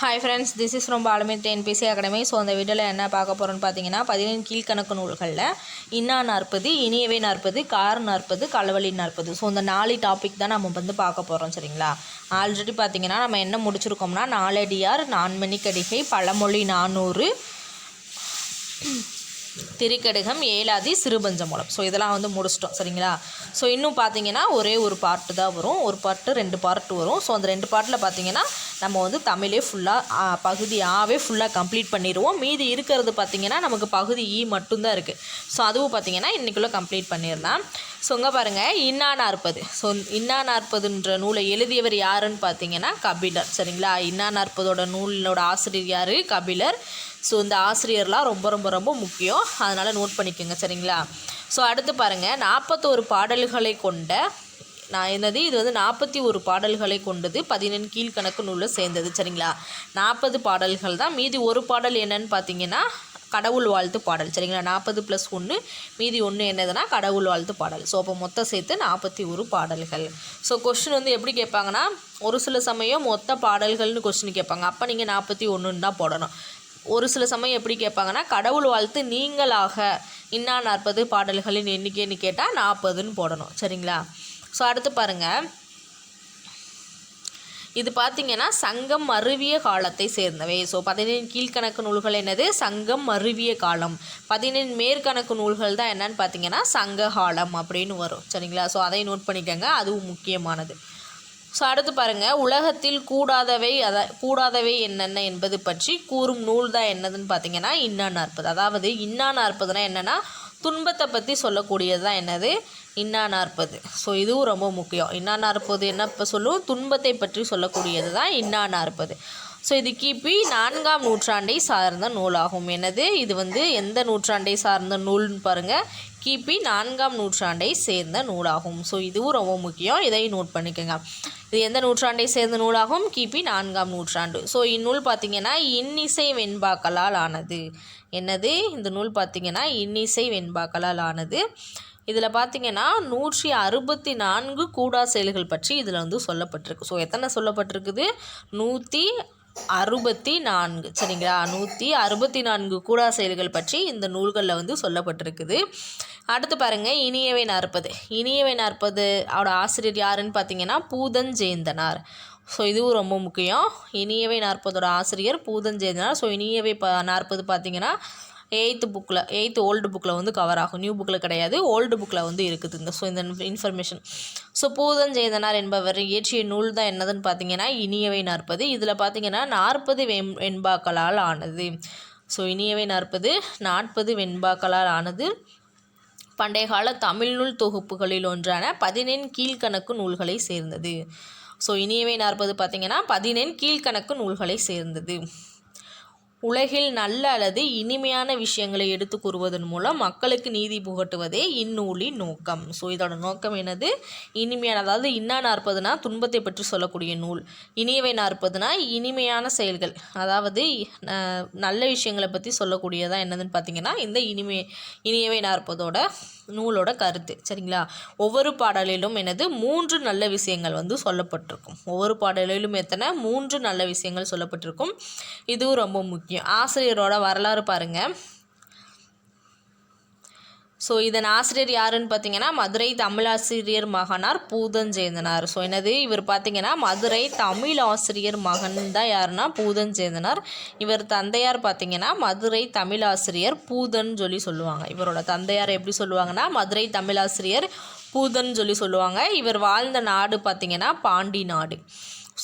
Hi friends this is ரொம்ப பாலமேட் NBC academy so அந்த வீடியோவில் என்ன பார்க்க போகிறோம்னு பார்த்தீங்கன்னா பதினேழு கீழ்கணக்கு நூல்களில் இன்னா நாற்பது இனியவை நாற்பது கார் நாற்பது களவழி நாற்பது. ஸோ இந்த நாலு டாபிக் தான் நம்ம வந்து பார்க்க போகிறோம் சரிங்களா? ஆல்ரெடி பார்த்தீங்கன்னா நம்ம என்ன முடிச்சிருக்கோம்னா நாலடியார் நான்மணிக்கடிகை பழமொழி நானூறு திரிக்கடுகம் ஏலாதி சிறுபஞ்சமூலம். ஸோ இதெல்லாம் வந்து முடிச்சிட்டோம். சரிங்களா? ஸோ இன்னும் பார்த்தீங்கன்னா ஒரே ஒரு பார்ட்டு தான் வரும். ஒரு பார்ட்டு ரெண்டு பார்ட்டு வரும். ஸோ அந்த ரெண்டு பார்ட்டில் பார்த்தீங்கன்னா நம்ம வந்து தமிழே ஃபுல்லாக பகுதி ஆவே ஃபுல்லாக கம்ப்ளீட் பண்ணிடுவோம். மீதி இருக்கிறது பார்த்தீங்கன்னா நமக்கு பகுதி இ மட்டும்தான் இருக்குது ஸோ அதுவும் பார்த்தீங்கன்னா இன்றைக்குள்ளே கம்ப்ளீட் பண்ணிடலாம். ஸோ இங்கே பாருங்கள் இன்னா நாற்பது. ஸோ இன்னா நாற்பதுன்ற நூலை எழுதியவர் யாருன்னு பார்த்தீங்கன்னா கபிலர். சரிங்களா? இன்னா நாற்பதோட நூலோட ஆசிரியர் யார்? கபிலர். ஸோ இந்த ஆசிரியர்லாம் ரொம்ப ரொம்ப ரொம்ப முக்கியம். அதனால் நோட் பண்ணிக்கோங்க சரிங்களா? ஸோ அடுத்து பாருங்கள் நாற்பத்தோரு பாடல்களை கொண்ட நான் என்னது? இது வந்து நாற்பத்தி ஒரு பாடல்களை கொண்டது பதினெண் கீழ்கணக்கு நூலில் சேர்ந்தது சரிங்களா? நாற்பது பாடல்கள் தான். மீதி ஒரு பாடல் என்னன்னு பார்த்தீங்கன்னா கடவுள் வாழ்த்து பாடல் சரிங்களா? நாற்பது ப்ளஸ் ஒன்று மீதி ஒன்று என்னதுன்னா கடவுள் வாழ்த்து பாடல். ஸோ அப்போ மொத்தம் சேர்த்து நாற்பத்தி ஒரு பாடல்கள். ஸோ கொஷின் வந்து எப்படி கேட்பாங்கன்னா ஒரு சில சமயம் மொத்த பாடல்கள்னு கொஸ்டின் கேட்பாங்க. அப்போ நீங்கள் நாற்பத்தி ஒன்றுன்னு தான் போடணும். ஒரு சில சமயம் எப்படி கேட்பாங்கன்னா கடவுள் வாழ்த்து நீங்களாக. இன்னா நாற்பது பாடல்களின் எண்ணிக்கைன்னு கேட்டால் நாற்பதுன்னு போடணும். சரிங்களா? ஸோ அடுத்து பாருங்கள் இது பார்த்தீங்கன்னா சங்கம் அருவிய காலத்தை சேர்ந்தவை. ஸோ பதினேழு கீழ்கணக்கு நூல்கள் என்னது? சங்கம் அருவிய காலம். பதினேழு மேற்கணக்கு நூல்கள் தான் என்னன்னு பார்த்தீங்கன்னா சங்க காலம் அப்படின்னு வரும். சரிங்களா? ஸோ அதை நோட் பண்ணிக்கோங்க. அதுவும் முக்கியமானது. ஸோ அடுத்து பாருங்கள் உலகத்தில் கூடாதவை அதை கூடாதவை என்னென்ன என்பது பற்றி கூறும் நூல் தான் என்னதுன்னு பார்த்தீங்கன்னா இன்னா நாற்பது. அதாவது இன்னா நாற்பதுனா என்னென்னா துன்பத்தை பற்றி சொல்லக்கூடியது தான் என்னது? இன்னா நாற்பது. ஸோ இதுவும் ரொம்ப முக்கியம். இன்னா நாற்பது என்ன இப்போ சொல்லும் துன்பத்தை பற்றி சொல்லக்கூடியது தான் இன்னா நாற்பது. ஸோ இது கிபி நான்காம் நூற்றாண்டை சார்ந்த நூலாகும். என்னது? இது வந்து எந்த நூற்றாண்டை சார்ந்த நூல்னு பாருங்கள் கிபி நான்காம் நூற்றாண்டை சேர்ந்த நூலாகும். ஸோ இதுவும் ரொம்ப முக்கியம். இதை நோட் பண்ணிக்கோங்க. இது எந்த நூற்றாண்டை சேர்ந்த நூலாகும்? கிபி நான்காம் நூற்றாண்டு. ஸோ இந்நூல் பார்த்திங்கன்னா இன்னிசை வெண்பாக்களால் ஆனது. என்னது? இந்த நூல் பார்த்திங்கன்னா இன்னிசை வெண்பாக்களால் ஆனது. இதில் பார்த்தீங்கன்னா நூற்றி அறுபத்தி நான்கு கூடா செயல்கள் பற்றி இதில் வந்து சொல்லப்பட்டிருக்கு. ஸோ எத்தனை சொல்லப்பட்டிருக்குது? நூற்றி அறுபத்தி நான்கு. சரிங்களா? நூற்றி அறுபத்தி நான்கு கூடா செயல்கள் பற்றி இந்த நூல்களில் வந்து சொல்லப்பட்டிருக்குது. அடுத்து பாருங்கள் இனியவை நாற்பது. இனியவை நாற்பது அவரோட ஆசிரியர் யாருன்னு பார்த்தீங்கன்னா பூதன் ஜெயந்தனார் ஸோ இதுவும் ரொம்ப முக்கியம். இனியவை நாற்பதோட ஆசிரியர் பூதன் ஜெயந்தனார் ஸோ இனியவை ப நாற்பது பார்த்தீங்கன்னா எயித்து புக்கில் எயித்து ஓல்டு புக்கில் வந்து கவர் ஆகும். நியூ புக்கில் கிடையாது ஓல்டு புக்கில் வந்து இருக்குது இந்த ஸோ இந்த இன்ஃபர்மேஷன் ஸோ பூதன் ஜெயந்தனார் என்பவர் இயற்றிய நூல் தான் என்னதுன்னு பார்த்தீங்கன்னா இனியவை நாற்பது. இதில் பார்த்தீங்கன்னா நாற்பது வெண் வெண்பாக்களால் ஆனது. ஸோ இனியவை நாற்பது நாற்பது வெண்பாக்களால் ஆனது. பண்டைய கால தமிழ் நூல் தொகுப்புகளில் ஒன்றான பதினெண் கீழ்கணக்கு நூல்களை சேர்ந்தது. ஸோ இனியவை நாற்பது பார்த்திங்கன்னா பதினெண் கீழ்கணக்கு நூல்களை சேர்ந்தது. உலகில் நல்ல அல்லது இனிமையான விஷயங்களை எடுத்து கூறுவதன் மூலம் மக்களுக்கு நீதி புகட்டுவதே இந்நூலின் நோக்கம். ஸோ இதோட நோக்கம் என்னது? இனிமையான அதாவது இன்னா நாற்பதுனா துன்பத்தை பற்றி சொல்லக்கூடிய நூல். இனியவை நாற்பதுனா இனிமையான செயல்கள். அதாவது நல்ல விஷயங்களை பற்றி சொல்லக்கூடியதான் என்னதுன்னு பார்த்தீங்கன்னா இந்த இனிமை இனியவை நாற்பதோட நூலோட கருத்து. சரிங்களா? ஒவ்வொரு பாடலிலும் எனது மூன்று நல்ல விஷயங்கள் வந்து சொல்லப்பட்டிருக்கும். ஒவ்வொரு பாடலிலும் எத்தனை? மூன்று நல்ல விஷயங்கள் சொல்லப்பட்டிருக்கும். இதுவும் ரொம்ப முக்கியம். ஆசிரியரோட வரலாறு பாருங்கள் ஸோ இதன் ஆசிரியர் யாருன்னு பார்த்தீங்கன்னா மதுரை தமிழாசிரியர் மகனார் பூதஞ்சேந்தனார். ஸோ என்னது? இவர் பார்த்தீங்கன்னா மதுரை தமிழ் ஆசிரியர் மகன் தான் யாருன்னா பூதஞ்சேந்தனார். இவர் தந்தையார் பார்த்தீங்கன்னா மதுரை தமிழாசிரியர் பூதன் சொல்லி சொல்லுவாங்க. இவரோட தந்தையார் எப்படி சொல்லுவாங்கன்னா மதுரை தமிழாசிரியர் பூதன் சொல்லி சொல்லுவாங்க. இவர் வாழ்ந்த நாடு பார்த்தீங்கன்னா பாண்டி நாடு.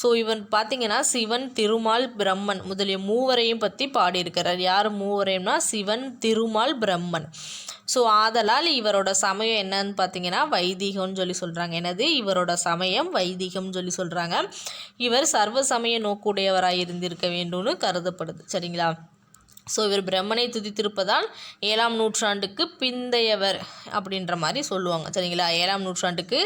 ஸோ இவன் பார்த்தீங்கன்னா சிவன் திருமால் பிரம்மன் முதலிய மூவரையும் பற்றி பாடியிருக்கிறார். யார் மூவரையும்னா சிவன் திருமால் பிரம்மன். ஸோ ஆதலால் இவரோட சமயம் என்னன்னு பார்த்தீங்கன்னா வைதிகம்னு சொல்லி சொல்கிறாங்க என்னது? இவரோட சமயம் வைதிகம்னு சொல்லி சொல்கிறாங்க இவர் சர்வ சமய நோக்குடையவராக இருந்திருக்க வேண்டும்னு கருதப்படுது. சரிங்களா? ஸோ இவர் பிரம்மனை துதித்திருப்பதால் ஏழாம் நூற்றாண்டுக்கு பிந்தையவர் அப்படின்ற மாதிரி சொல்லுவாங்க. சரிங்களா? ஏழாம் நூற்றாண்டுக்கு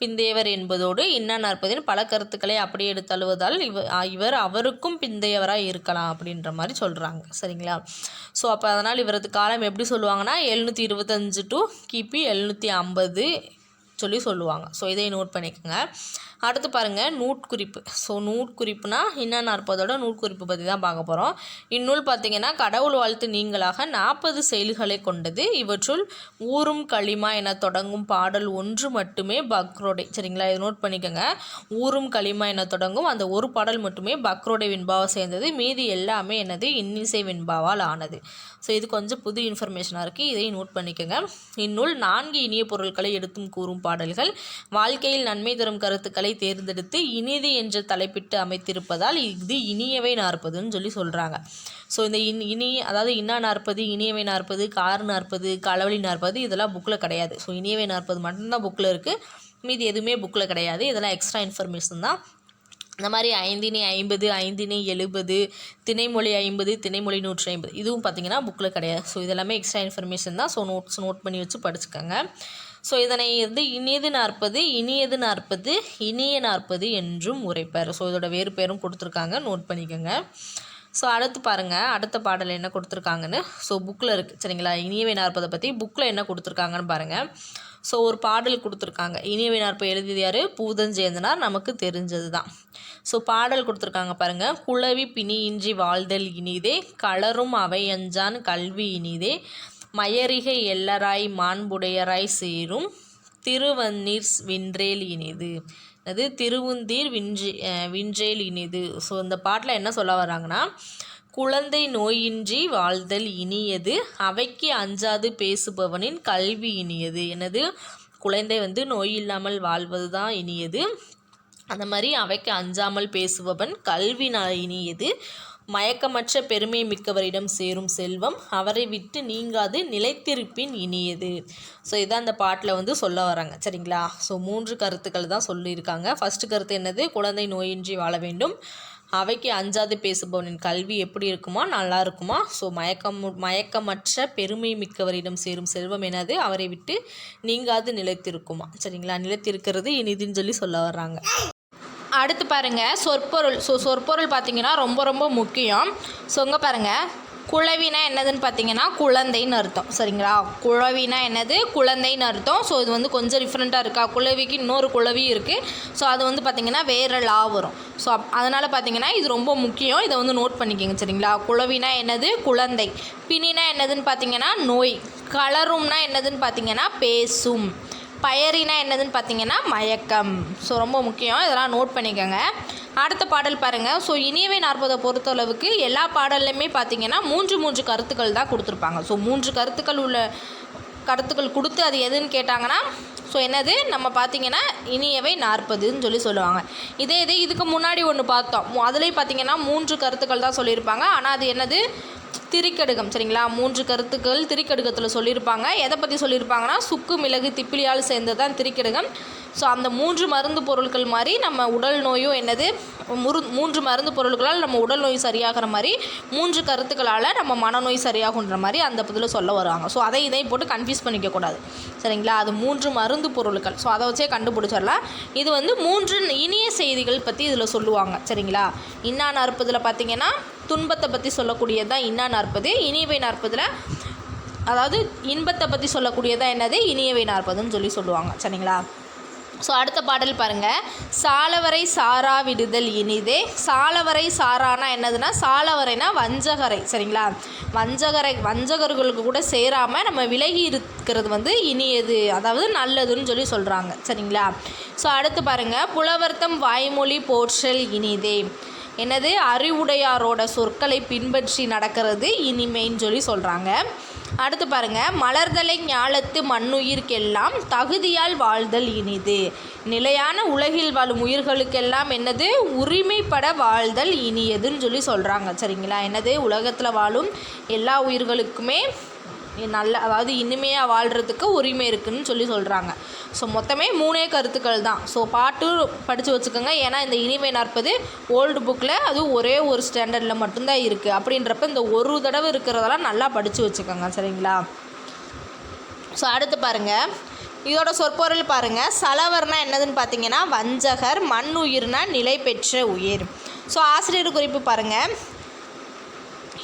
பிந்தையவர் என்பதோடு இன்னா நாற்பதின் பல கருத்துக்களை அப்படியே எடுத்தழுவதால் இவர் இவர் அவருக்கும் பிந்தையவராக இருக்கலாம் அப்படின்ற மாதிரி சொல்கிறாங்க சரிங்களா? ஸோ அப்போ அதனால் இவரது காலம் எப்படி சொல்லுவாங்கன்னா? எழுநூற்றி இருபத்தஞ்சு டு கிபி எழுநூற்றி ஐம்பது சொல்லி சொல்லுவாங்க. ஸோ இதை நோட் பண்ணிக்கோங்க. அடுத்து பாருங்கள் நூட்குறிப்பு ஸோ நூட்குறிப்புனா இன்னும் நாற்பதோட நூட்குறிப்பு பற்றி தான் பார்க்க போகிறோம் இந்நூல் பார்த்திங்கன்னா கடவுள் வாழ்த்து நீங்களாக நாற்பது செயல்களை கொண்டது. இவற்றுள் ஊரும் களிமா என தொடங்கும் பாடல் ஒன்று மட்டுமே பக்ரோடை. சரிங்களா? இதை நோட் பண்ணிக்கோங்க. ஊரும் களிமா என தொடங்கும் அந்த ஒரு பாடல் மட்டுமே பக்ரோடை வெண்பாவை சேர்ந்தது. மீதி எல்லாமே என்னது? இன்னிசை வெண்பாவால் ஆனது. ஸோ இது கொஞ்சம் புது இன்ஃபர்மேஷனாக இருக்குது இதை நோட் பண்ணிக்கோங்க. இந்நூல் நான்கு இனிய பொருட்களை எடுத்தும் கூறும் பாடல்கள். வாழ்க்கையில் நன்மை தரும் கருத்துக்களை தேர்ந்தெடுத்து இனிது என்று தலைப்பிட்டு அமைத்திருப்பதால் இது இனியவை நாற்பதுன்னு சொல்லி சொல்கிறாங்க ஸோ இந்த இன் இனி அதாவது இன்னா நாற்பது இனியவை நாற்பது கார் நாற்பது களவழி நாற்பது இதெல்லாம் புக்கில் கிடையாது. ஸோ இனியவை நாற்பது மட்டும்தான் புக்கில் இருக்குது மீதி எதுவுமே புக்கில் கிடையாது. இதெல்லாம் எக்ஸ்ட்ரா இன்ஃபர்மேஷன் தான். இந்த மாதிரி ஐந்தினி ஐம்பது ஐந்தினி எழுபது திணைமொழி ஐம்பது திணைமொழி நூற்றி ஐம்பது இதுவும் பார்த்தீங்கன்னா புக்கில் கிடையாது. ஸோ இதெல்லாமே எக்ஸ்ட்ரா இன்ஃபர்மேஷன் தான். ஸோ நோட்ஸ் நோட் பண்ணி வச்சு படிச்சுக்கோங்க. ஸோ இதனை வந்து இனியது நாற்பது இனியது நாற்பது இனிய நாற்பது என்றும் உரைப்பார். ஸோ இதோட வேறு பேரும் கொடுத்துருக்காங்க. நோட் பண்ணிக்கோங்க. ஸோ அடுத்து பாருங்கள் அடுத்த பாடல் என்ன கொடுத்துருக்காங்கன்னு? ஸோ புக்கில் இருக்குது சரிங்களா? இனியவை நாற்பதை பற்றி புக்கில் என்ன கொடுத்துருக்காங்கன்னு பாருங்கள் ஸோ ஒரு பாடல் கொடுத்துருக்காங்க. இனியவை நாற்பது எழுதியது யார்? பூதஞ்சேந்தனார். நமக்கு தெரிஞ்சது தான் ஸோ பாடல் கொடுத்துருக்காங்க பாருங்கள் குளவி பிணியின்றி வாழ்தல் இனிதே கலரும் அவை அஞ்சான் கல்வி இனிதே மயரிகை எல்லராய் மாண்புடையராய் சேரும் திருவன்னீர் வின்றேல் இனிது. அது திருவுந்தீர் வின்றி வின்றேல் இனிது. ஸோ இந்த பாட்டில் என்ன சொல்ல வராங்கன்னா குழந்தை நோயின்றி வாழ்தல் இனியது அவைக்கு அஞ்சாது பேசுபவனின் கல்வி இனியது. எனது குழந்தை வந்து நோய் இல்லாமல் வாழ்வது தான் இனியது. அந்த மாதிரி அவைக்கு அஞ்சாமல் பேசுபவன் கல்வி இனியது. மயக்கமற்ற பெருமை மிக்கவரிடம் சேரும் செல்வம் அவரை விட்டு நீங்காது நிலைத்திருப்பின் இனியது. ஸோ இதான் அந்த பாட்டில் வந்து சொல்ல வராங்க. சரிங்களா? ஸோ மூன்று கருத்துக்கள் தான் சொல்லியிருக்காங்க. ஃபஸ்ட்டு கருத்து என்னது? குழந்தை நோயின்றி வாழ வேண்டும். அவைக்கு அஞ்சாது பேசுபவனின் கல்வி எப்படி இருக்குமா? நல்லா இருக்குமா? ஸோ மயக்கம் மயக்கமற்ற பெருமை மிக்கவரிடம் சேரும் செல்வம் என்னது? அவரை விட்டு நீங்காது நிலைத்திருக்குமா? சரிங்களா? நிலைத்திருக்கிறது இனிதுன்னு சொல்லி சொல்ல வர்றாங்க. அடுத்து பாருங்கள் சொற்பொருள். ஸோ சொற்பொருள் பார்த்தீங்கன்னா ரொம்ப ரொம்ப முக்கியம். ஸோ இங்கே பாருங்கள் குழவினா என்னதுன்னு பார்த்தீங்கன்னா குழந்தைன்னு அர்த்தம். சரிங்களா? குழவினா என்னது? குழந்தைன்னு அர்த்தம். ஸோ இது வந்து கொஞ்சம் டிஃப்ரெண்ட்டாக இருக்கா? குழவிக்கு இன்னொரு குழவி இருக்குது ஸோ அது வந்து பார்த்திங்கன்னா வேறு லா வரும். ஸோ அதனால் பார்த்தீங்கன்னா இது ரொம்ப முக்கியம். இதை வந்து நோட் பண்ணிக்கோங்க சரிங்களா? குழவினா என்னது? குழந்தை. பிணினா என்னதுன்னு பார்த்தீங்கன்னா நோய். கலரும்னா என்னதுன்னு பார்த்தீங்கன்னா பேசும். பயரினா என்னதுன்னு பார்த்தீங்கன்னா மயக்கம். ஸோ ரொம்ப முக்கியம். இதெல்லாம் நோட் பண்ணிக்கோங்க. அடுத்த பாடல் பாருங்கள் ஸோ இனியவை நாற்பதை பொறுத்தளவுக்கு எல்லா பாடல்லையுமே பார்த்தீங்கன்னா மூன்று மூன்று கருத்துக்கள் தான் கொடுத்துருப்பாங்க. ஸோ மூன்று கருத்துக்கள் உள்ள கருத்துக்கள் கொடுத்து அது எதுன்னு கேட்டாங்கன்னா ஸோ என்னது? நம்ம பார்த்தீங்கன்னா இனியவை நாற்பதுன்னு சொல்லி சொல்லுவாங்க. இதே இது இதுக்கு முன்னாடி ஒன்று பார்த்தோம். அதுலேயும் பார்த்தீங்கன்னா மூன்று கருத்துக்கள் தான் சொல்லியிருப்பாங்க. ஆனால் அது என்னது? திரிக்கடுகம் சரிங்களா? மூன்று கருத்துக்கள் திரிக்கடுகத்தில் சொல்லியிருப்பாங்க. எதை பற்றி சொல்லியிருப்பாங்கன்னா சுக்கு மிளகு திப்பிலியால் சேர்ந்தது தான் திரிக்கடுகம். ஸோ அந்த மூன்று மருந்து பொருட்கள் மாதிரி நம்ம உடல் நோயும் என்னது முரு மூன்று மருந்து பொருட்களால் நம்ம உடல் நோய் சரியாகிற மாதிரி மூன்று கருத்துக்களால் நம்ம மனநோய் சரியாகுன்ற மாதிரி அந்த பதில் சொல்ல வருவாங்க ஸோ அதை இதையும் போட்டு கன்ஃபியூஸ் பண்ணிக்கக்கூடாது. சரிங்களா? அது மூன்று மருந்து பொருட்கள் ஸோ அதை வச்சே கண்டுபிடிச்சிடலாம். இது வந்து மூன்று இனிய செய்திகள் பற்றி இதில் சொல்லுவாங்க. சரிங்களா? இன்னா நாற்பதில் பார்த்தீங்கன்னா துன்பத்தை பற்றி சொல்லக்கூடியது தான் இன்னா நாற்பது இனியவை நாற்பதில் அதாவது இன்பத்தை பற்றி சொல்லக்கூடியதான் என்னது? இனியவை நாற்பதுன்னு சொல்லி சொல்லுவாங்க. சரிங்களா? ஸோ அடுத்த பாடல் பாருங்கள் சாலவரை சாரா விடுதல் இனிதே. சாலவரை சாரானா என்னதுன்னா சாலவரைனா வஞ்சகரை சரிங்களா? வஞ்சகரை வஞ்சகர்களுக்கு கூட சேராமல் நம்ம விலகி இருக்கிறது வந்து இனியது அதாவது நல்லதுன்னு சொல்லி சொல்கிறாங்க சரிங்களா? ஸோ அடுத்து பாருங்கள் புலவர்த்தம் வாய்மொழி போற்றல் இனிதே. என்னது? அறிவுடையாரோட சொற்களை பின்பற்றி நடக்கிறது இனிமைன்னு சொல்லி சொல்கிறாங்க அடுத்து பாருங்க மலர்தலை ஞாலத்து மண்ணுயிர்க்கெல்லாம் தகுதியால் வாழ்தல் இனிது. நிலையான உலகில் வாழும் உயிர்களுக்கெல்லாம் என்னது? உரிமைப்பட வாழ்தல் இனியதுன்னு சொல்லி சொல்கிறாங்க சரிங்களா? என்னது? உலகத்தில் வாழும் எல்லா உயிர்களுக்குமே நல்ல அதாவது இனிமையாக வாழ்கிறதுக்கு உரிமை இருக்குன்னு சொல்லி சொல்கிறாங்க ஸோ மொத்தமே மூணே கருத்துக்கள் தான். ஸோ பாட்டு படித்து வச்சுக்கோங்க. ஏன்னா இந்த இனிமை நாற்பது ஓல்டு புக்கில் அதுவும் ஒரே ஒரு ஸ்டாண்டர்டில் மட்டும்தான் இருக்குது அப்படின்றப்ப இந்த ஒரு தடவை இருக்கிறதெல்லாம் நல்லா படித்து வச்சுக்கோங்க. சரிங்களா? ஸோ அடுத்து பாருங்கள் இதோட சொற்பொருள் பாருங்கள் சலவர்னா என்னதுன்னு பார்த்தீங்கன்னா வஞ்சகர் மண் உயிர்னா நிலை பெற்ற உயிர். ஸோ ஆசிரியர் குறிப்பு பாருங்கள்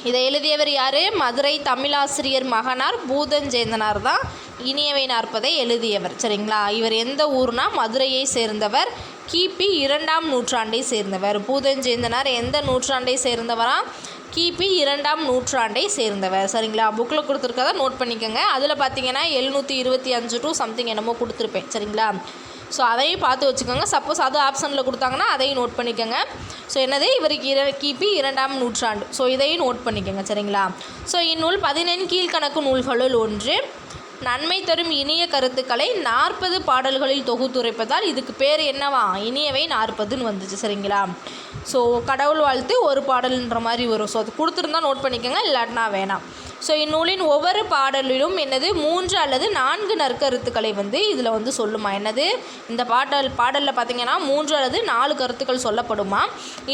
இதை எழுதியவர் யார்? மதுரை தமிழாசிரியர் மகனார் பூதஞ்சேந்தனார் தான். இனியவை நாற்பதை எழுதியவர். சரிங்களா? இவர் எந்த ஊர்னா மதுரையை சேர்ந்தவர். கிபி இரண்டாம் நூற்றாண்டை சேர்ந்தவர். பூதஞ்சேந்தனார் எந்த நூற்றாண்டை சேர்ந்தவரா? கிபி இரண்டாம் நூற்றாண்டை சேர்ந்தவர். சரிங்களா? புக்கில் கொடுத்துருக்கதை நோட் பண்ணிக்கோங்க. அதில் பார்த்தீங்கன்னா எழுநூற்றி இருபத்தி அஞ்சு டு சம்திங் என்னமோ கொடுத்துருப்பேன். சரிங்களா? ஸோ அதையும் பார்த்து வச்சுக்கோங்க. சப்போஸ் அது ஆப்ஷனில் கொடுத்தாங்கன்னா அதையும் நோட் பண்ணிக்கோங்க. ஸோ என்னது? இவருக்கு இர கிபி இரண்டாம் நூற்றாண்டு. ஸோ இதையும் நோட் பண்ணிக்கோங்க. சரிங்களா? ஸோ இந்நூல் பதினெண் கீழ்கணக்கு நூல்களுள் ஒன்று. நன்மை தரும் இனிய கருத்துக்களை நாற்பது பாடல்களில் தொகுத்துரைப்பதால் இதுக்கு பேர் என்னவா? இனியவை நாற்பதுன்னு வந்துச்சு சரிங்களா? ஸோ கடவுள் வாழ்த்து ஒரு பாடல்ன்ற மாதிரி வரும். ஸோ அது கொடுத்துருந்தா நோட் பண்ணிக்கோங்க இல்லாட்டினா வேணாம். ஸோ இந்நூலின் ஒவ்வொரு பாடலிலும் என்னது? மூன்று அல்லது நான்கு நற்கருத்துக்களை வந்து இதில் வந்து சொல்லுமா? என்னது? இந்த பாடல் பாடலில் பார்த்தீங்கன்னா மூன்று அல்லது நாலு கருத்துக்கள் சொல்லப்படுமா?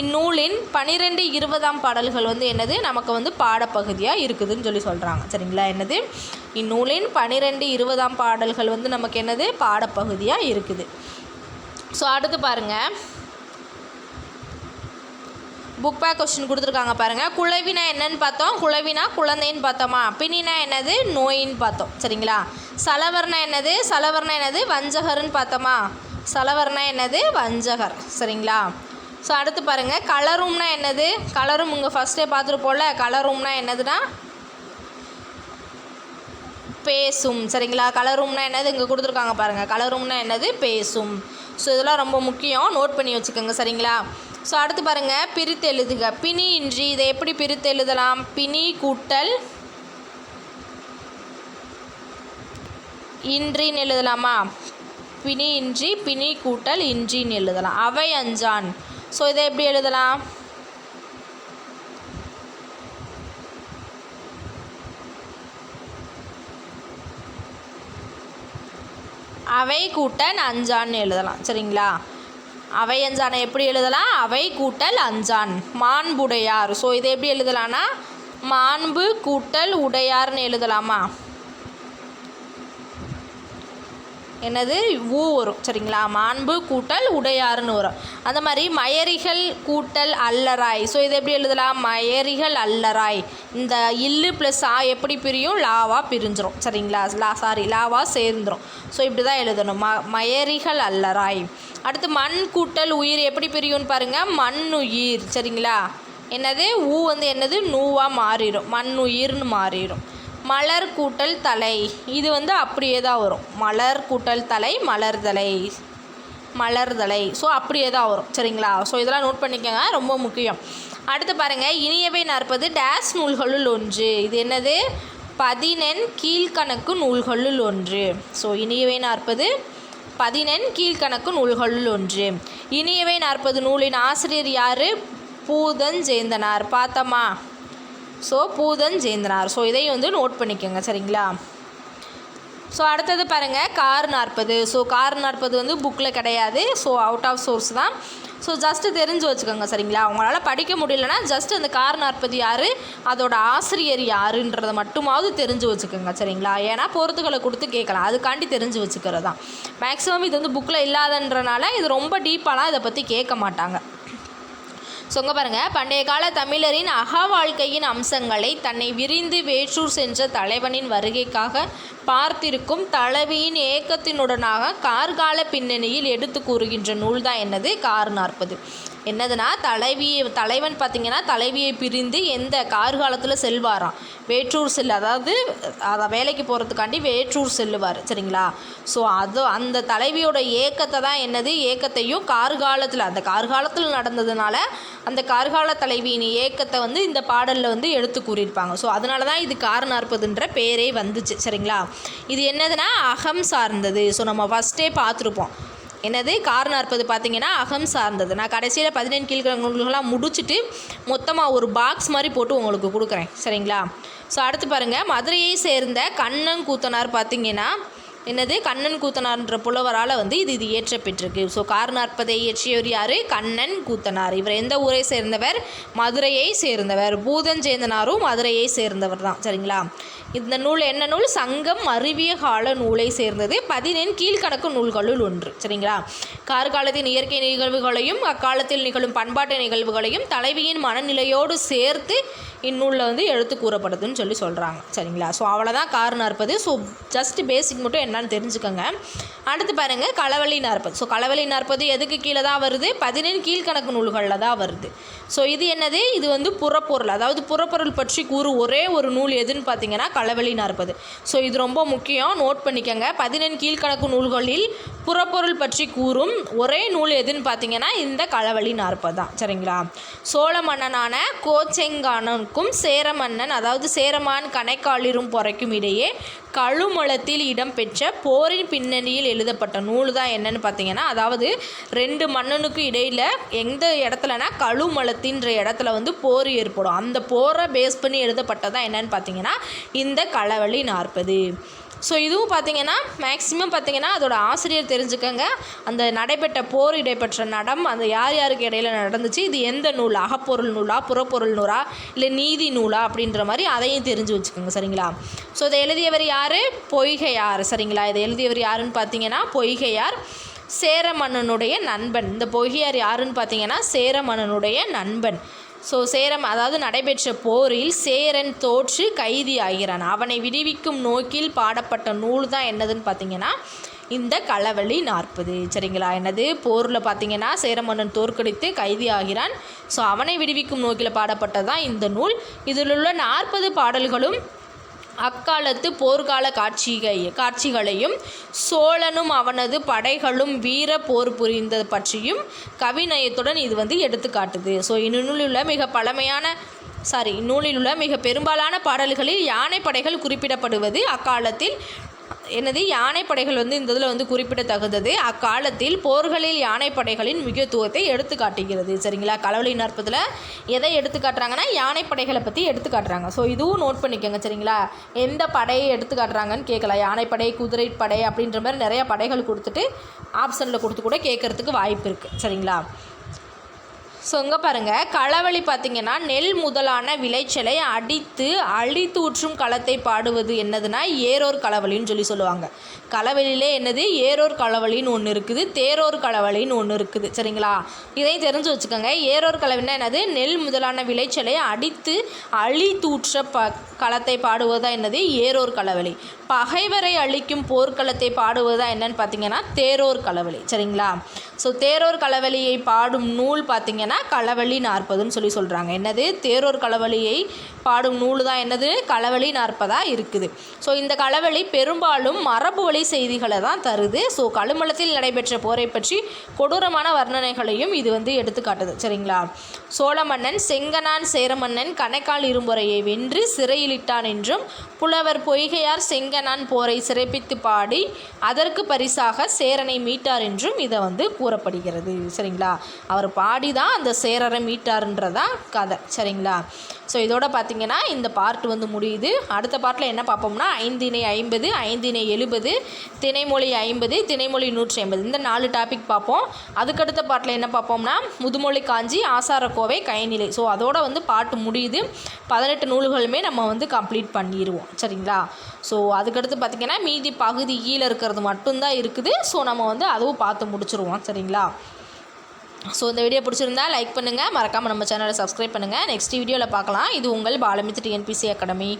இந்நூலின் பனிரெண்டு இருபதாம் பாடல்கள் வந்து என்னது? நமக்கு வந்து பாடப்பகுதியாக இருக்குதுன்னு சொல்லி சொல்கிறாங்க சரிங்களா? என்னது? இந்நூலின் பனி பன்னிரெண்டு இருபதாம் பாடல்கள் வந்து நமக்கு என்னது? பாடப்பகுதியாக இருக்குது. ஸோ அடுத்து பாருங்கள் புக் பேக் கொஸ்டின் கொடுத்துருக்காங்க பாருங்கள் குழவினா என்னன்னு பார்த்தோம். குழவினா குழந்தைன்னு பார்த்தோமா? பின்னினா என்னது? நோயின்னு பார்த்தோம். சரிங்களா? சலவர்னா என்னது? சலவர்னா என்னது? வஞ்சகர்னு பார்த்தோமா? சலவர்னா என்னது? வஞ்சகர். சரிங்களா? ஸோ அடுத்து பாருங்கள் கலரும்னா என்னது? கலரும் இங்கே ஃபஸ்ட்டே பார்த்துருப்போம்ல. கலரும்னா என்னதுன்னா பேசும். சரிங்களா? கலரும்னா என்னது? இங்கே கொடுத்துருக்காங்க பாருங்கள் கலரும்னா என்னது? பேசும். ஸோ இதெல்லாம் ரொம்ப முக்கியம். நோட் பண்ணி வச்சுக்கோங்க. சரிங்களா? ஸோ அடுத்து பாருங்கள் பிரித்து எழுதுக. பிணி இன்றி இதை எப்படி பிரித்து எழுதலாம்? பிணி கூட்டல் இன்றின்னு எழுதலாமா? பிணி இன்றி பிணி கூட்டல் இன்றின்னு எழுதலாம். அவை அஞ்சான். ஸோ இதை எப்படி எழுதலாம்? அவை கூட்டல் அஞ்சான்னு எழுதலாம் சரிங்களா? அவை அஞ்சானை எப்படி எழுதலாம்? அவை கூட்டல் அஞ்சான் மாண்புடையார். ஸோ இதை எப்படி எழுதலாம்னா மாண்பு கூட்டல் உடையார்னு எழுதலாமா? என்னது? ஊ வரும். சரிங்களா? மாண்பு கூட்டல் உடையாறுன்னு வரும். அந்த மாதிரி மயரிகள் கூட்டல் அல்லராய். ஸோ இதை எப்படி எழுதலாம்? மயரிகள் அல்லராய். இந்த இல்லு ப்ளஸ் ஆ எப்படி பிரியும்? லாவா பிரிஞ்சிரும். சரிங்களா? லா சாரி லாவா சேர்ந்துடும் ஸோ இப்படி தான் எழுதணும். ம மயரிகள் அல்லராய். அடுத்து மண் கூட்டல் உயிர் எப்படி பிரியும்னு பாருங்கள் மண் உயிர் சரிங்களா? என்னது? ஊ வந்து என்னது? நூவாக மாறிடும். மண் உயிர்னு மாறிடும். மலர் கூட்டல் தலை. இது வந்து அப்படியே தான் வரும். மலர் கூட்டல் தலை மலர்தலை மலர்தலை ஸோ அப்படியே தான் வரும். சரிங்களா? ஸோ இதெல்லாம் நோட் பண்ணிக்கோங்க. ரொம்ப முக்கியம். அடுத்து பாருங்கள் இனியவை நாற்பது டேஸ் நூல்களுள் ஒன்று. இது என்னது? பதினெண் கீழ்கணக்கு நூல்களுள் ஒன்று. ஸோ இனியவை நாற்பது பதினெண் கீழ்கணக்கு நூல்களுள் ஒன்று. இனியவை நாற்பது நூலின் ஆசிரியர் யார்? பூதஞ்சேந்தனார். பார்த்தோமா? ஸோ பூதன் ஜேந்திரனார். ஸோ இதையும் வந்து நோட் பண்ணிக்கோங்க சரிங்களா? ஸோ அடுத்தது பாருங்கள் கார் நாற்பது. ஸோ கார் நாற்பது வந்து புக்கில் கிடையாது. ஸோ அவுட் ஆஃப் சோர்ஸ் தான். ஸோ ஜஸ்ட்டு தெரிஞ்சு வச்சுக்கோங்க சரிங்களா? அவங்களால படிக்க முடியலன்னா ஜஸ்ட் அந்த கார் நாற்பது யார்? அதோட ஆசிரியர் யாருன்றதை மட்டுமாவது தெரிஞ்சு வச்சுக்கோங்க சரிங்களா? ஏன்னா பொறுத்துக்களை கொடுத்து கேட்கலாம். அதுக்காண்டி தெரிஞ்சு வச்சுக்கிறது தான் மேக்ஸிமம் இது வந்து புக்கில் இல்லாதன்றனால இது ரொம்ப டீப்பாலாம் இதை பற்றி கேட்க மாட்டாங்க. சொங்க பாருங்க. பண்டைய கால தமிழரின் அக வாழ்க்கையின் அம்சங்களை தன்னை விரிந்து வேற்றூர் சென்ற தலைவனின் வருகைக்காக பார்த்திருக்கும் தலைவியின் ஏக்கத்தினுடனாக கார்கால பின்னணியில் எடுத்து கூறுகின்ற நூல் தான் என்னது? கார் நாற்பது. என்னதுன்னா தலைவி தலைவன் பார்த்திங்கன்னா தலைவியை பிரிந்து எந்த கார்காலத்தில் செல்வாராம்? வேற்றூர் செல் அதாவது அதை வேலைக்கு போகிறதுக்காண்டி வேற்றூர் செல்லுவார் சரிங்களா? ஸோ அது அந்த தலைவியோட ஏக்கத்தை தான் என்னது? ஏக்கத்தையும் கார்காலத்தில் அந்த கார்காலத்தில் நடந்ததுனால அந்த கார்கால தலைவியின் ஏக்கத்தை வந்து இந்த பாடலில் வந்து எடுத்து கூறியிருப்பாங்க. ஸோ அதனால தான் இது கார் நாற்பதுன்ற பேரே வந்துச்சு சரிங்களா? இது என்னதுன்னா அகம் சார்ந்தது. ஸோ நம்ம ஃபஸ்ட்டே பார்த்துருப்போம். என்னது? கார் நாற்பது பார்த்தீங்கன்னா அகம் சார்ந்தது. நான் கடைசியில் பதினெண்டு கீழ்கிழங்கு முடிச்சுட்டு மொத்தமாக ஒரு பாக்ஸ் மாதிரி போட்டு உங்களுக்கு கொடுக்குறேன். சரிங்களா? ஸோ அடுத்து பாருங்கள் மதுரையை சேர்ந்த கண்ணங்கூத்தனார் பார்த்தீங்கன்னா என்னது? கண்ணன் கூத்தனார்ன்ற புலவரால் வந்து இது இது இயற்றப்பெற்றிருக்கு. ஸோ கார் இயற்றியவர் யார்? கண்ணன் கூத்தனார். இவர் எந்த ஊரை சேர்ந்தவர்? மதுரையை சேர்ந்தவர். பூதஞ்சேந்தனாரும் மதுரையை சேர்ந்தவர் தான். சரிங்களா? இந்த நூல் என்ன நூல்? சங்கம் அறிவிய கால நூலை சேர்ந்தது. பதினெண் கீழ்கணக்கு நூல்களுள் ஒன்று. சரிங்களா? கார்காலத்தின் இயற்கை நிகழ்வுகளையும் அக்காலத்தில் நிகழும் பண்பாட்டு நிகழ்வுகளையும் தலைவியின் மனநிலையோடு சேர்த்து இந்நூலில் வந்து எழுத்து கூறப்படுதுன்னு சொல்லி சொல்கிறாங்க சரிங்களா? ஸோ அவ்வளோதான் கார் நாற்பது ஸோ ஜஸ்ட் பேசிக் மட்டும் என்னன்னு தெரிஞ்சுக்கோங்க. அடுத்து பாருங்கள் களவழி நாற்பது. ஸோ களவழி நாற்பது எதுக்கு கீழே தான் வருது? பதினேழு கீழ்கணக்கு நூல்களில் தான் வருது. ஸோ இது என்னது? இது வந்து புறப்பொருள். அதாவது புறப்பொருள் பற்றி கூறு ஒரே ஒரு நூல் எதுன்னு பார்த்தீங்கன்னா களவழி நாற்பது. ஸோ இது ரொம்ப முக்கியம். நோட் பண்ணிக்கோங்க. பதினெண் கீழ்கணக்கு நூல்களில் புறப்பொருள் பற்றி கூறும் ஒரே நூல் எதுன்னு பார்த்தீங்கன்னா இந்த களவழி நாற்பது தான். சரிங்களா? சோழ மன்னனான கோச்செங்கானனுக்கும் சேர மன்னன் அதாவது சேரமான் கணைக்காலிரும் பொறைக்கும் இடையே கழுமலத்தில் இடம்பெற்ற போரின் பின்னணியில் எழுதப்பட்ட நூல் தான் என்னன்னு பார்த்தீங்கன்னா அதாவது ரெண்டு மன்னனுக்கு இடையில் எந்த இடத்துலனா கழுமலத்தின்ற இடத்துல வந்து போர் ஏற்படும். அந்த போரை பேஸ் பண்ணி எழுதப்பட்டதான் என்னன்னு பார்த்தீங்கன்னா இந்த களவழி நாற்பது. ஸோ இதுவும் பார்த்தீங்கன்னா மேக்ஸிமம் பார்த்தீங்கன்னா அதோட ஆசிரியர் தெரிஞ்சுக்கங்க. அந்த நடைபெற்ற போர் இடைப்பெற்ற நடம் அந்த யார் யாருக்கு இடையில நடந்துச்சு இது எந்த நூல்? அகப்பொருள் நூலா? புறப்பொருள் நூலா? இல்லை நீதி நூலா? அப்படின்ற மாதிரி அதையும் தெரிஞ்சு வச்சுக்கோங்க சரிங்களா? ஸோ இதை எழுதியவர் யார்? பொய்கையார் சரிங்களா? இதை எழுதியவர் யாருன்னு பார்த்தீங்கன்னா பொய்கையார் சேர மன்னனுடைய நண்பன். இந்த பொய்கையார் யாருன்னு பார்த்தீங்கன்னா சேர மன்னனுடைய நண்பன். ஸோ சேரம் அதாவது நடைபெற்ற போரில் சேரன் தோற்று கைதி ஆகிறான் அவனை விடுவிக்கும் நோக்கில் பாடப்பட்ட நூல் தான் என்னதுன்னு பார்த்தீங்கன்னா இந்த களவழி நாற்பது. சரிங்களா? என்னது? போரில் பார்த்தீங்கன்னா சேரமன்னன் தோற்கடித்து கைதி ஆகிறான் ஸோ அவனை விடுவிக்கும் நோக்கில் பாடப்பட்டதான் இந்த நூல். இதில் உள்ள நாற்பது பாடல்களும் அக்காலத்து போர்க்கால காட்சிகை காட்சிகளையும் சோழனும் அவனது படைகளும் வீர போர் புரிந்தது பற்றியும் கவிநயத்துடன் இது வந்து எடுத்துக்காட்டுது. ஸோ இந்நூலில் உள்ள மிக பழமையான சாரி இந்நூலில் உள்ள மிக பெரும்பாலான பாடல்களில் யானை படைகள் குறிப்பிடப்படுவது அக்காலத்தில் என்னது யானைப்படைகள் வந்து இந்த இதில் வந்து குறிப்பிடத்தகுந்தது. அக்காலத்தில் போர்களில் யானைப்படைகளின் முக்கியத்துவத்தை எடுத்து காட்டுகிறது சரிங்களா? கலவலி நற்பத்தில் எதை எடுத்து காட்டுறாங்கன்னா யானைப்படைகளை பற்றி எடுத்து காட்டுறாங்க ஸோ இதுவும் நோட் பண்ணிக்கோங்க சரிங்களா? எந்த படையை எடுத்து காட்டுறாங்கன்னு கேட்கலாம். யானைப்படை குதிரைப்படை அப்படின்ற மாதிரி நிறைய படைகள் கொடுத்துட்டு ஆப்ஷனில் கொடுத்து கூட கேட்குறதுக்கு வாய்ப்பு இருக்குது சரிங்களா? ஸோ இங்கே பாருங்கள் களவழி பார்த்திங்கன்னா நெல் முதலான விளைச்சலை அடித்து அழித்தூற்றும் களத்தை பாடுவது என்னதுன்னா ஏரோர் களவழின்னு சொல்லி சொல்லுவாங்க. களவழியிலே என்னது? ஏரோர் களவழின்னு ஒன்று இருக்குது தேரோர் களவழின்னு ஒன்று இருக்குது. சரிங்களா? இதையும் தெரிஞ்சு வச்சுக்கோங்க. ஏரோர் களவின்னா என்னது? நெல் முதலான விளைச்சலை அடித்து அழித்தூற்ற ப களத்தை பாடுவதா என்னது? ஏரோர் களவழி. பகைவரை அழிக்கும் போர்க்களத்தை பாடுவதா என்னன்னு பார்த்தீங்கன்னா தேரோர் களவழி சரிங்களா? ஸோ தேரோர் களவழியை பாடும் நூல் பார்த்தீங்கன்னா களவழி நாற்பதுன்னு சொல்லி சொல்கிறாங்க என்னது? தேரோர் களவழியை பாடும் நூல் தான் என்னது? களவழி நாற்பதாக இருக்குது. ஸோ இந்த களவழி பெரும்பாலும் மரபு வழி செய்திகளை தான் தருது. ஸோ கழுமலத்தில் நடைபெற்ற போரை பற்றி கொடூரமான வர்ணனைகளையும் இது வந்து எடுத்துக்காட்டுது. சரிங்களா? சோழ மன்னன் செங்கனான் சேரமன்னன் கணைக்கால் இரும்புறையை வென்று சிறையிலிட்டான் என்றும் புலவர் பொய்கையார் நான் போரை சிறப்பித்து பாடி அதற்கு பரிசாக சேரனை மீட்டார் என்றும் இதை வந்து கூறப்படுகிறது. சரிங்களா? அவர் பாடி தான் அந்த சேரரை மீட்டார்ன்றதான் கதை. சரிங்களா? ஸோ இதோட பார்த்தீங்கன்னா இந்த பார்ட் வந்து முடியுது. அடுத்த பார்ட்டில் என்ன பார்ப்போம்னா ஐந்தினை ஐம்பது ஐந்தினை எழுபது திணைமொழி ஐம்பது திணைமொழி நூற்றி ஐம்பது இந்த நாலு டாபிக் பார்ப்போம். அதுக்கடுத்த பார்ட்டில் என்ன பார்ப்போம்னா முதுமொழி காஞ்சி ஆசாரக்கோவை கைநிலை. ஸோ அதோட வந்து பாட்டு முடியுது. பதினெட்டு நூல்களுமே நம்ம வந்து கம்ப்ளீட் பண்ணிடுவோம் சரிங்களா? ஸோ அதுக்கடுத்து பார்த்திங்கன்னா மீதி பகுதி கீழே இருக்கிறது மட்டும்தான் இருக்குது. ஸோ நம்ம வந்து அதுவும் பார்த்து முடிச்சிருவோம். சரிங்களா? ஸோ இந்த வீடியோ பிடிச்சிருந்தா லைக் பண்ணுங்கள் மறக்காமல் நம்ம சேனலை சப்ஸ்கிரைப் பண்ணுங்கள் நெக்ஸ்ட் வீடியோவில் பார்க்கலாம். இது உங்கள் பாலமித்து டிஎன்பிசி அகாடமி